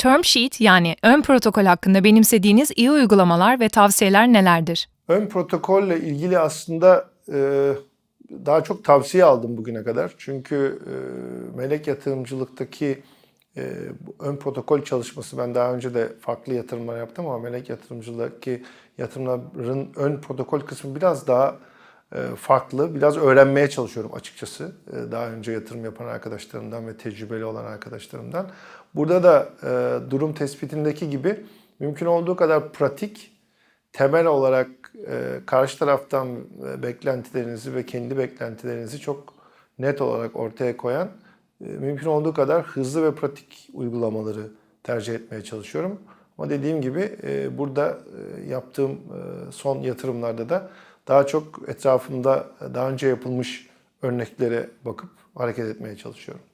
term sheet yani ön protokol hakkında benimsediğiniz iyi uygulamalar ve tavsiyeler nelerdir? Ön protokolle ilgili aslında e, daha çok tavsiye aldım bugüne kadar. Çünkü e, melek yatırımcılıktaki e, ön protokol çalışması ben daha önce de farklı yatırımlar yaptım ama melek yatırımcılıktaki yatırımların ön protokol kısmı biraz daha farklı. Biraz öğrenmeye çalışıyorum açıkçası. E, Daha önce yatırım yapan arkadaşlarımdan ve tecrübeli olan arkadaşlarımdan. Burada da e, durum tespitindeki gibi mümkün olduğu kadar pratik, temel olarak e, karşı taraftan e, beklentilerinizi ve kendi beklentilerinizi çok net olarak ortaya koyan e, mümkün olduğu kadar hızlı ve pratik uygulamaları tercih etmeye çalışıyorum. Ama dediğim gibi e, burada e, yaptığım e, son yatırımlarda da daha çok etrafımda daha önce yapılmış örneklere bakıp hareket etmeye çalışıyorum.